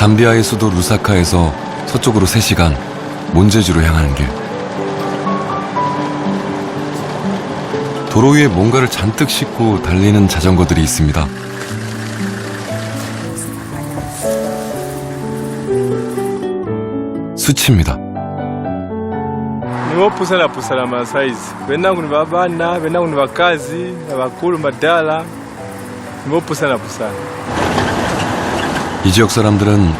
잠비아의 수도 루사카에서 서쪽으로 3시간, 몬제주로 향하는 길. 도로 위에 뭔가를 잔뜩 싣고 달리는 자전거들이 있습니다. 수치입니다. 이 지역 사람들은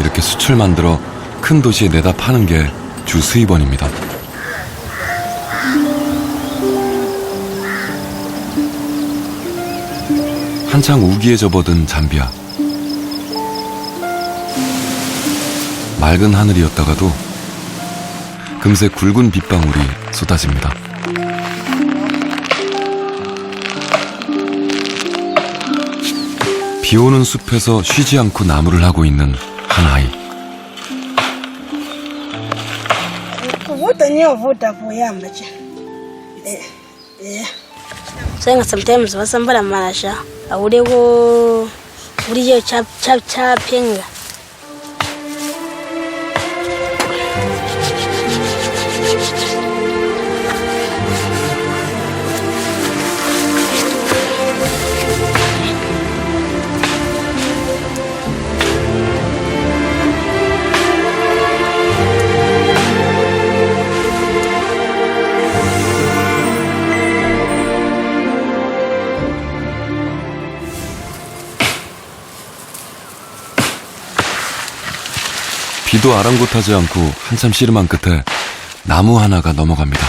이렇게 수출 만들어 큰 도시에 내다 파는 게 주 수입원입니다. 한창 우기에 접어든 잠비아. 맑은 하늘이었다가도 금세 굵은 빗방울이 쏟아집니다. 비 오는 숲에서 쉬지 않고 나무를 하고 있는 한 아이. eh eh 비도 아랑곳하지 않고 한참 씨름한 끝에 나무 하나가 넘어갑니다.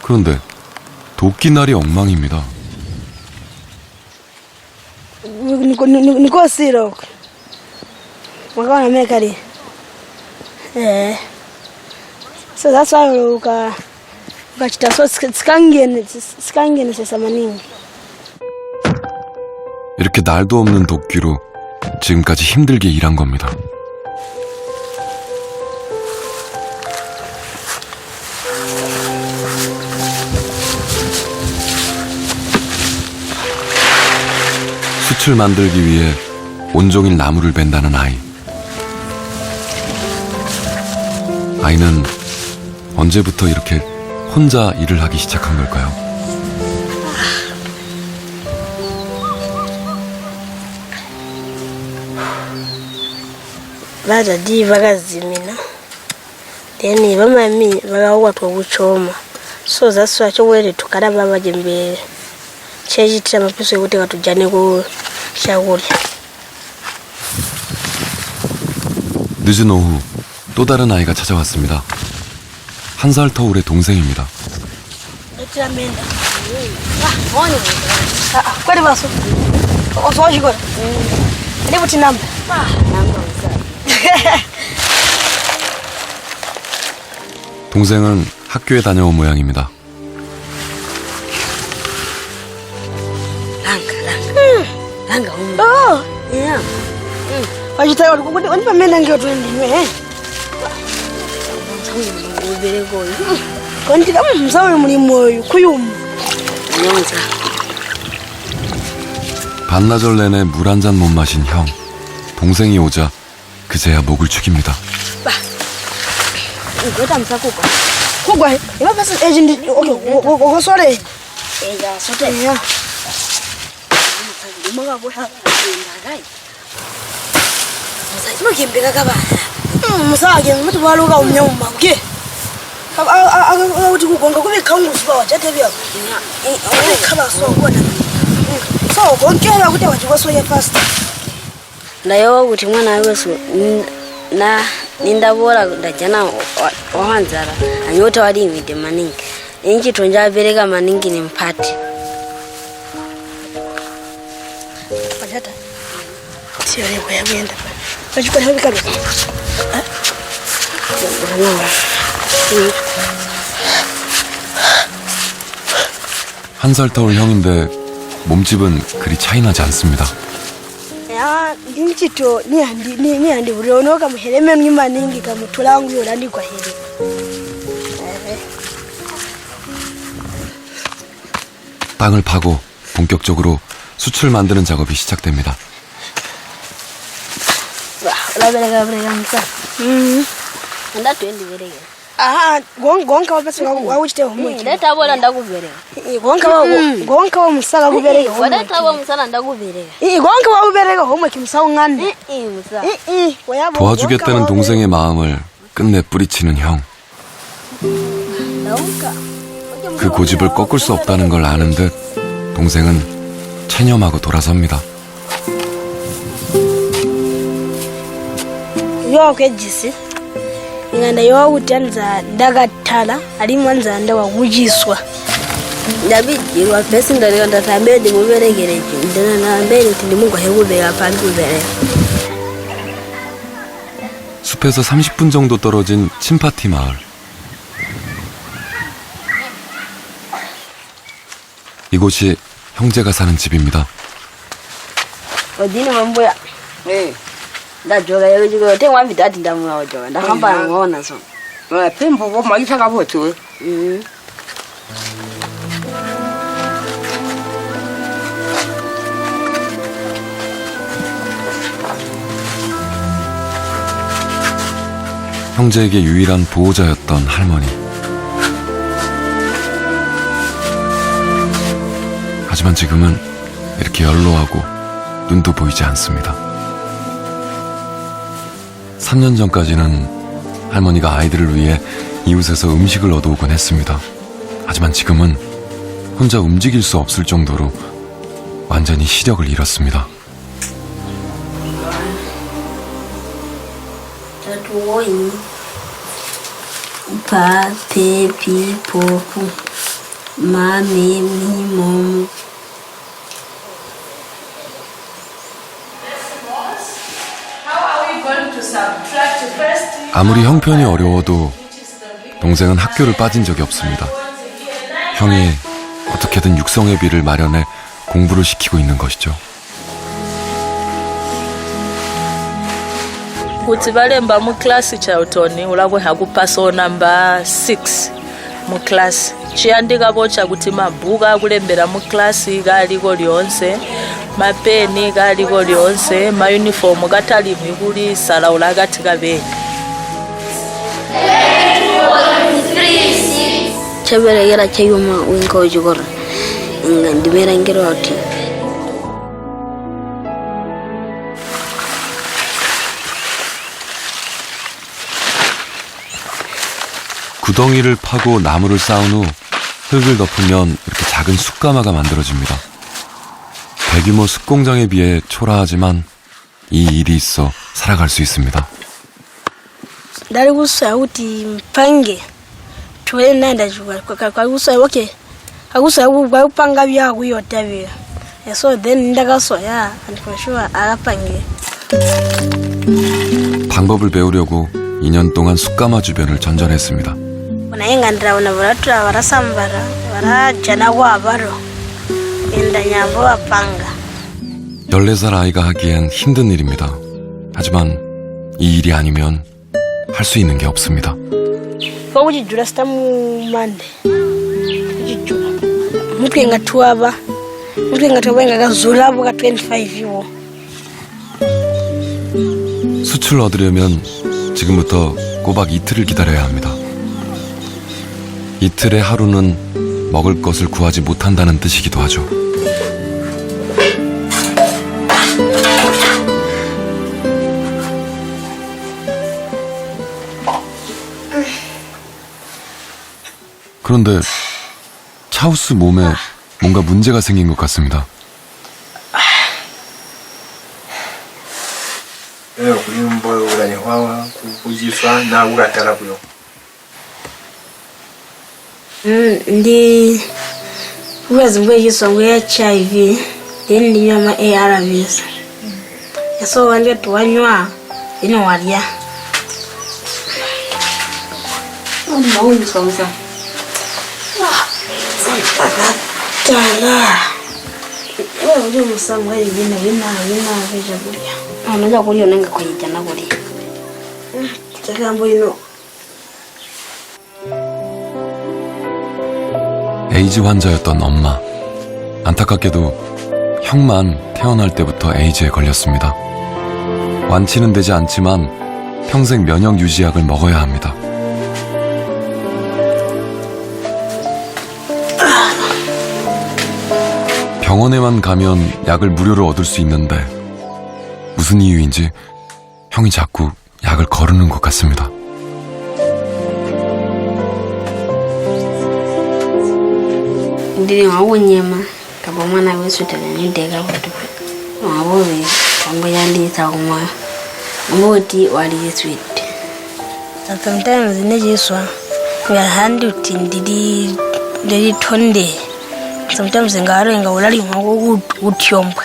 그런데 도끼날이 엉망입니다. huko mwakaona mekali eh so that's why uka ukachita so sik- sikangene sikangene sasa maningi 이렇게 날도 없는 도끼로 지금까지 힘들게 일한 겁니다. 숯을 만들기 위해 온종일 나무를 벤다는 아이. 아이는 언제부터 이렇게 혼자 일을 하기 시작한 걸까요? Badadi bagazimina then bamami bagawatwa okukyoma so that's why kyobwere tukalaba baje mbere kyekitira amapiso ekuteka tujjaneku kyakulya 늦은 오후 또 다른 아이가 찾아왔습니다. 한 살 터울의 동생입니다. ekiramenda kweli baso ososhikora ndi buti namba 동생은 학교에 다녀온 모양입니다. oh 반나절 내내 물 한 잔 못 마신 형. 동생이 오자 그제야 목을 축입니다. ngweta msakuko kugwa imapesa eji ndi okoswale eja sote ya ndimakaboya ndakai musainokimbika kabaya musake muti waluka umnyama ke akuti kugonga kube khangusuba wajatebya kube khabaso kona so konkela kuti wachikosoye fast ndayowa kuti mwana weso na nindabola ndajana wawanzara anyota walimide maningi inchito njabereka maningi ni mpati wajata siolekwa yagenda wachikola habikabe 한살 터울 형인데 몸집은 그리 차이나지 않습니다. Ya ndinchito niyandi niyandi ulionoka muheleme mni maningi kamutulangu yolandi kwa hili 땅을 파고 본격적으로 수출 만드는 작업이 시작됩니다. olabereka bereka musa anda twendi bereke aha gonka gonka gonka wa gonka 도와주겠다는 동생의 마음을 끝내 뿌리치는 형. 그 고집을 꺾을 수 없다는 걸 아는 듯 동생은 체념하고 돌아섭니다. Yokwejisi inganda yowawutyanza ndagathala alimwanza ndawakujiswa ndabijirwa pesi ndaleka ndatambe ndimuberekereje ndina nambere ti ndimugwahe kubeka pali kubereka 숲에서 30분 정도 떨어진 친파티 마을. 이곳이 형제가 사는 집입니다. odini mambuya ndajoka yekuchiko tengwambita ati ndamuya wajoka ndahamba ngona so pembo ko maisha ka botho 형제에게 유일한 보호자였던 할머니. 하지만 지금은 이렇게 연로하고 눈도 보이지 않습니다. 3년 전까지는 할머니가 아이들을 위해 이웃에서 음식을 얻어오곤 했습니다. 하지만 지금은 혼자 움직일 수 없을 정도로 완전히 시력을 잃었습니다. 아무리 형편이 어려워도 동생은 학교를 빠진 적이 없습니다. 형이 어떻게든 육성회비를 마련해 공부를 시키고 있는 것이죠. kuti valemba mukilasi chautoni ulabwe hakupasawo namba 6 mukilasi chiyandikavo chakuti mabhuku akulembera mukilasi kaliko lyonse mapeni kaliko lyonse mayunifomu katalimwi kuli salaula akati kabeni chaberekera chayuma winka uchikora nga ndimerengera oti 구덩이를 파고 나무를 쌓은 후 흙을 덮으면 이렇게 작은 숯가마가 만들어집니다. 대규모 숯공장에 비해 초라하지만 이 일이 있어 살아갈 수 있습니다. Ndali kusaya kuti mpange okay akusaya kwakupanga vyakuyotavira so then ndakasoya and for sure akapange 방법을 배우려고 2년 동안 숯가마 주변을 전전했습니다. unayenga ndiraona varatula varasambara varajana kwavaro enda nyambo vapanga 14살 아이가 하기엔 힘든 일입니다. 하지만 이 일이 아니면 할 수 있는 게 없습니다. kwakuchijula sitamumande kuchijula mutwe ngatuwava mutwe ngatuwava ngakazulapo ka 25 iwo 숯을 얻으려면 지금부터 꼬박 이틀을 기다려야 합니다. 이틀의 하루는 먹을 것을 구하지 못한다는 뜻이기도 하죠. 그런데 차우스 몸에 뭔가 문제가 생긴 것 같습니다. Eh, ndi ukwezi ya hiv then ndinywa ma arvs tuwanywa walya 에이즈 환자였던 엄마. 안타깝게도 형만 태어날 때부터 에이즈에 걸렸습니다. 완치는 되지 않지만 평생 면역 유지약을 먹어야 합니다. 병원에만 가면 약을 무료로 얻을 수 있는데 무슨 이유인지 형이 자꾸 약을 거르는 것 같습니다. sometimes sometimes ngaro nga ulalimwa kutyombwa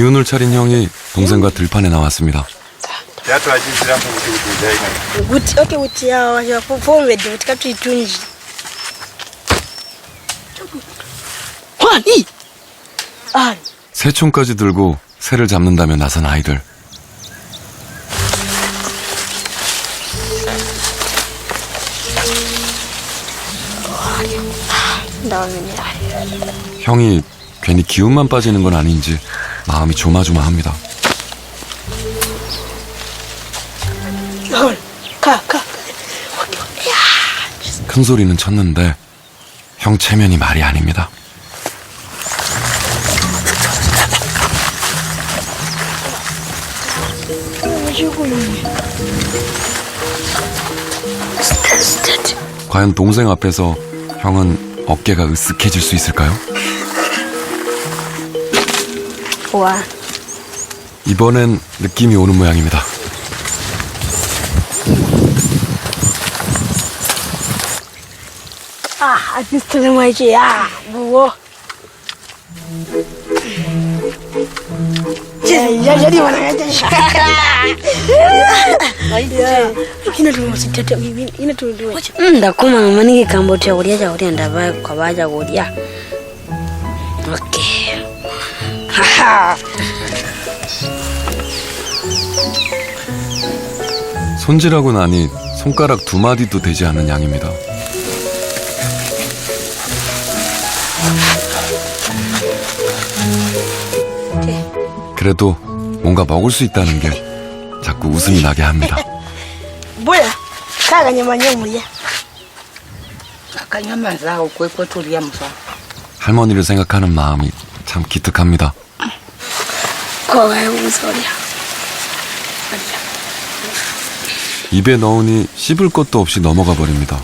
기운을 차린 형이 동생과 들판에 나왔습니다. okay 새총까지 들고 새를 잡는다며 나선 아이들. 형이 괜히 기운만 빠지는 건 아닌지 마음이 조마조마합니다. 가 가 큰 소리는 쳤는데 형 체면이 말이 아닙니다. 과연 동생 앞에서 형은 어깨가 으쓱해질 수 있을까요? 와 이번엔 느낌이 오는 모양입니다. 아 아티스트는 뭐지 야 무워 jadi mana aja ina tu masitete ina tu tu ndakuma manike kambo cha kulia cha kulia ndava kwa baja kulia 손질하고 나니 손가락 두 마디도 되지 않은 양입니다. 그래도 뭔가 먹을 수 있다는 게 자꾸 웃음이 나게 합니다. 뭐야 kaga nyama nyomulia akanyama zao kwekwe tulia msa 할머니를 생각하는 마음이 참 기특합니다. Koga usoria 입에 넣으니 씹을 것도 없이 넘어가 버립니다.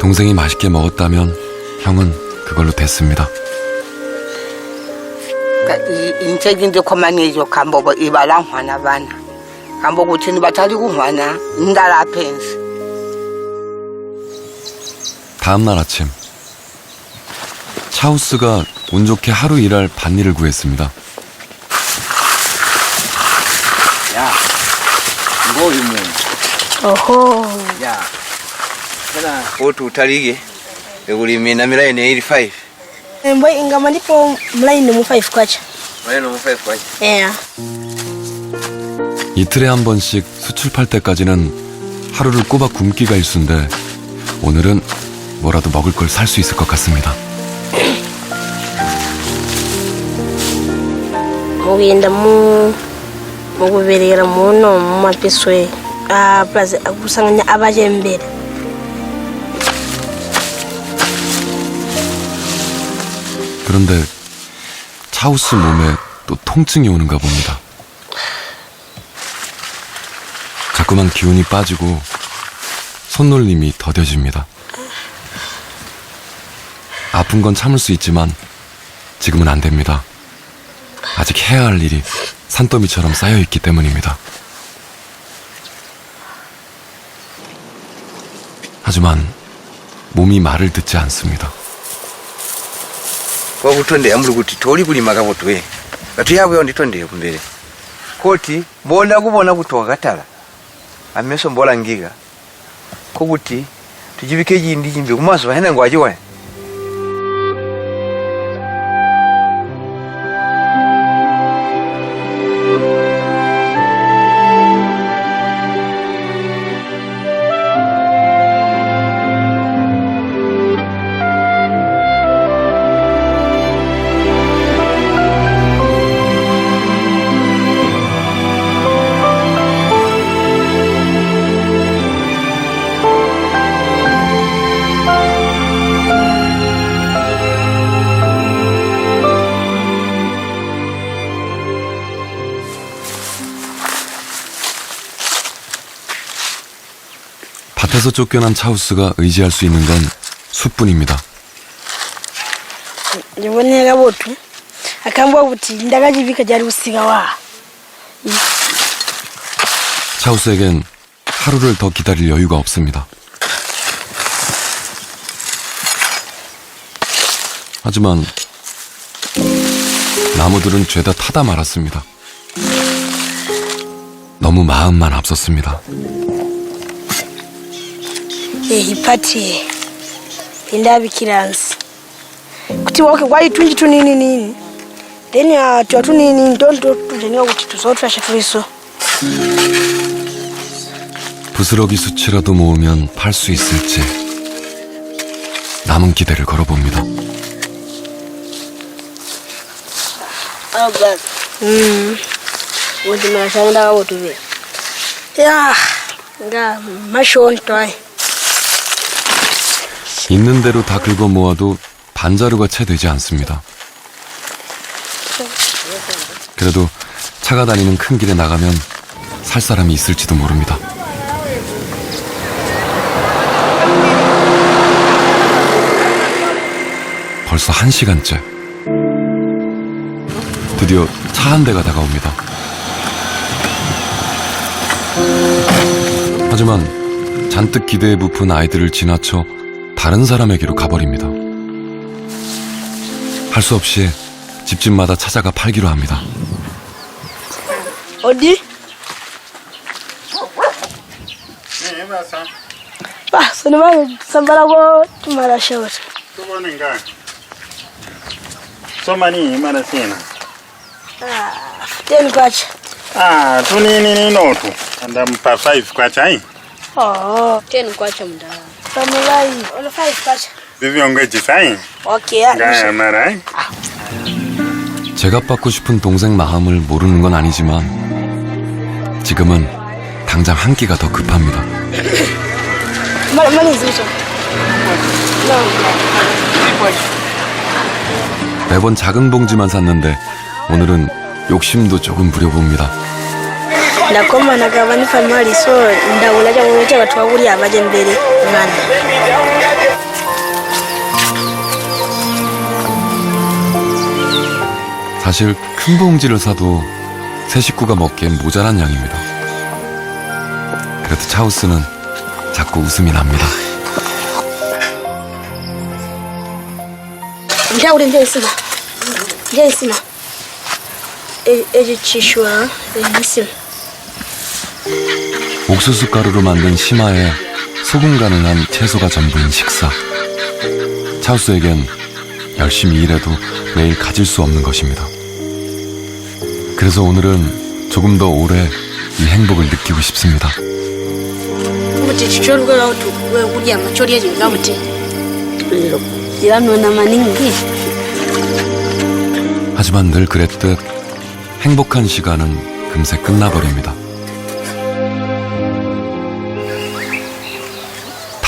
동생이 맛있게 먹었다면 형은 그걸로 됐습니다. kambobo ibala nhwana vana kambo kuthini bathali kunhwana ndala phensi 다음 날 아침 차우스가 운 좋게 하루 일할 밭일을 구했습니다. 야, 이거 이면 oho 야, kana otu utalige ekulimi na milaini 85 mbwe ingama ndipo mlaini mu 5 kwacha maneno mu 5 kwa yeah 이틀에 한 번씩 수출팔 때까지는 하루를 꼬박 굶기가 일수인데 오늘은 뭐라도 먹을 걸 살 수 있을 것 같습니다. mu muno abaja embere 그런데 차우스 몸에 또 통증이 오는가 봅니다. 자꾸만 기운이 빠지고 손놀림이 더뎌집니다. 아픈 건 참을 수 있지만 지금은 안 됩니다. 아직 해야 할 일이 산더미처럼 쌓여 있기 때문입니다. 하지만 몸이 말을 듣지 않습니다. kuti tori kulima kapotwe katuyabweyo nditondere kumbere koti mbola kubona kuti wakatala amesombola ngiga. Kokuti tujibike jindi jimbi. Kumaso bahene ngwajiwe. 밭에서 쫓겨난 차우스가 의지할 수 있는 건 숲뿐입니다. akambwa wa 차우스에겐 하루를 더 기다릴 여유가 없습니다. 하지만 나무들은 죄다 타다 말았습니다. 너무 마음만 앞섰습니다. Ehipati pindavikiransi kuti wake kwai tunji tunini nini then uh, twa tunini ntonto tujeniwa kuti tuzotrasha tuliso 부스러기 수치라도 모으면 팔 수 있을지 남은 기대를 걸어봅니다. mm. kuti masangandaka botuve ya nga mashontoai 있는 대로 다 긁어 모아도 반자루가 채 되지 않습니다. 그래도 차가 다니는 큰 길에 나가면 살 사람이 있을지도 모릅니다. 벌써 한 시간째. 드디어 차 한 대가 다가옵니다. 하지만 잔뜩 기대에 부푼 아이들을 지나쳐 다른 사람에게로 가버립니다. 할 수 없이 집집마다 찾아가 팔기로 합니다. 어디? 봐 소리만 sambarako tumarashawata Tuboninga. Somani mana sina. ten kwacha Ah, tunini ni notu. Anda mpa five kwa chai. oh ten kwacha mara. 제값받고 싶은 동생 마음을 모르는 건 아니지만 지금은 당장 한 끼가 더 급합니다. 매번 작은 봉지만 샀는데 오늘은 욕심도 조금 부려봅니다. Ndakoma nakava ni famali so ndawula chakuno cha vathu vakuli avache mbere mana 사실 큰 봉지를 사도 세 식구가 먹기엔 모자란 양입니다. 그래도 차우스는 자꾸 웃음이 납니다. ndauli njaisima njaisima ecicishwa echisima 옥수수 가루로 만든 심화에 소금 간을 한 채소가 전부인 식사. 차우스에겐 열심히 일해도 매일 가질 수 없는 것입니다. 그래서 오늘은 조금 더 오래 이 행복을 느끼고 싶습니다. 하지만 늘 그랬듯 행복한 시간은 금세 끝나버립니다.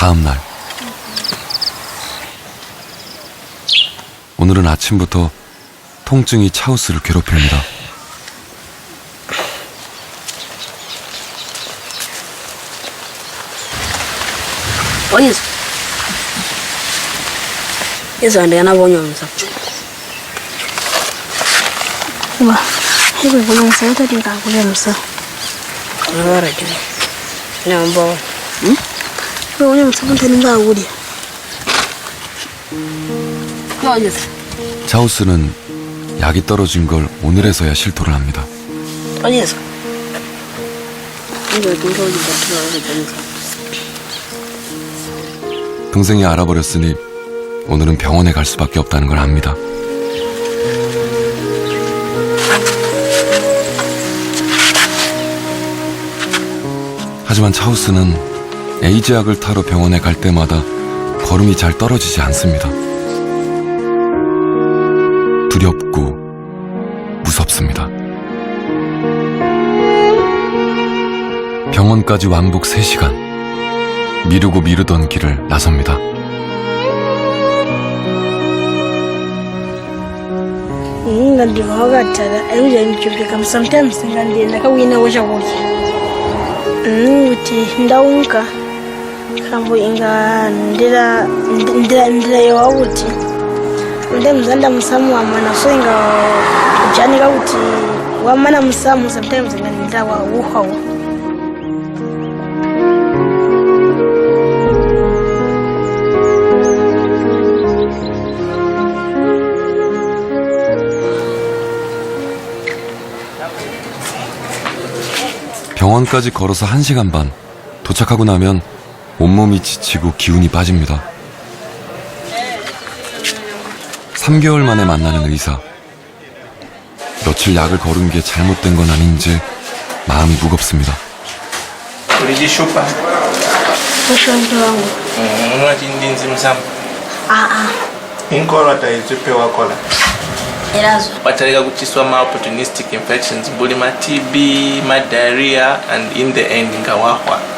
다음 날. 오늘은 아침부터 통증이 차우스를 괴롭힙니다. Oyizo. Izo ndikana bonywa jini. Nyambo. Hmm? Bonywa msapu ntani ngakuja. Oyizo. 차우스는 약이 떨어진 걸 오늘에서야 실토를 합니다. 이거 오지 동생이 알아버렸으니 오늘은 병원에 갈 수밖에 없다는 걸 압니다. 하지만 차우스는 에이즈 약을 타러 병원에 갈 때마다 걸음이 잘 떨어지지 않습니다. 두렵고 무섭습니다. 병원까지 왕복 3시간. 미루고 미루던 길을 나섭니다. Nga ndivaho gatara ayuja nichupika sometimes nga ndienda kawina wacha kulya kuti ndaunka kambo inga ndira ndira ndira yowa kuti nde mzanda musamu wamana so inga kujanika kuti wamana musamu sometimes nga ndira wa uhawo 병원까지 걸어서 1시간 반. 도착하고 나면 온몸이 지치고 기운이 빠집니다. 3개월 만에 만나는 의사. 며칠 약을 거른 게 잘못된 건 아닌지 마음이 무겁습니다. erazo opportunistic infections tb and in the end nga wahwa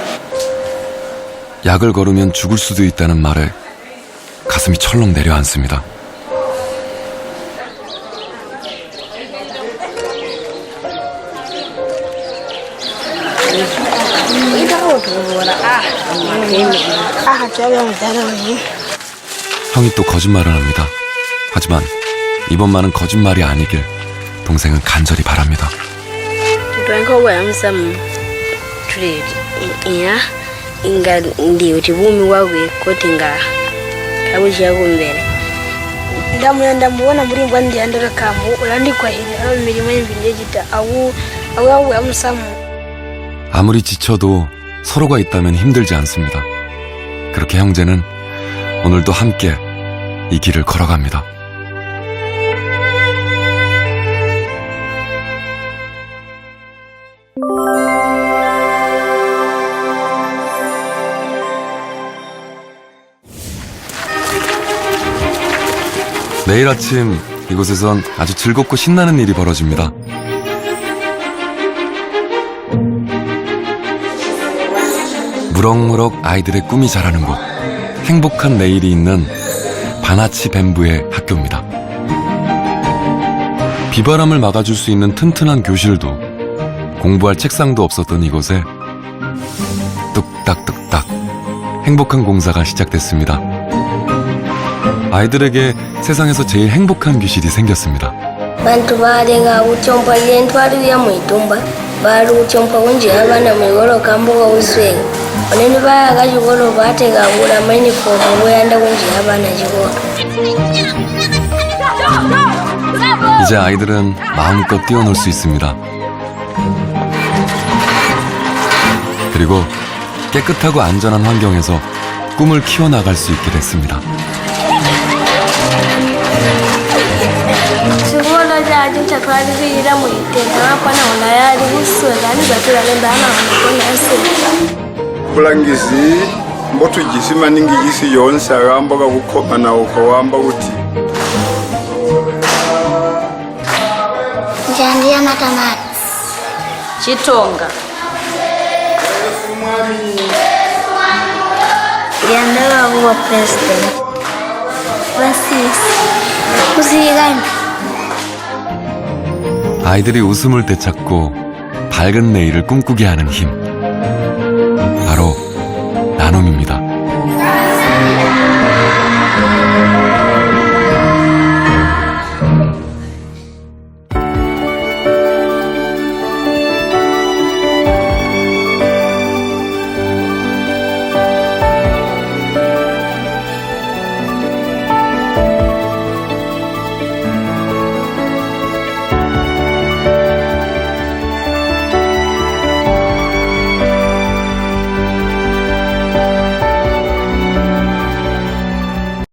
약을 걸으면 죽을 수도 있다는 말에 가슴이 철렁 내려앉습니다. 형이 또 거짓말을 합니다. 하지만 이번만은 거짓말이 아니길 동생은 간절히 바랍니다. Twanka weyamusamu tuli iya nga ndi uti bumi bwabwe koti nga kabushyakumbere ndamuna ndamubona muri mbwa ndiyandora kambu ulandikwahirira imirimo y'embindegita awu awu awu yamusamu 아무리 지쳐도 서로가 있다면 힘들지 않습니다. 그렇게 형제는 오늘도 함께 이 길을 걸어갑니다. 내일 아침 이곳에선 아주 즐겁고 신나는 일이 벌어집니다. 무럭무럭 아이들의 꿈이 자라는 곳, 행복한 내일이 있는 바나치 뱀부의 학교입니다. 비바람을 막아줄 수 있는 튼튼한 교실도 공부할 책상도 없었던 이곳에 뚝딱뚝딱 행복한 공사가 시작됐습니다. 아이들에게 세상에서 제일 행복한 교실이 생겼습니다. 이제 아이들은 마음껏 뛰어놀 수 있습니다. 그리고 깨끗하고 안전한 환경에서 꿈을 키워나갈 수 있게 됐습니다. twalibiyila mwitenda wapana ulayali busola nibatula lembana wanakona aseka bulangizi mbotujisima ningi jisi yonse alambola kukoma na ukowamba uti. Njandiya matamati chitonga. Jandewa kuwa president. Vasisi kuziyilambi 아이들이 웃음을 되찾고 밝은 내일을 꿈꾸게 하는 힘. 바로 나눔입니다.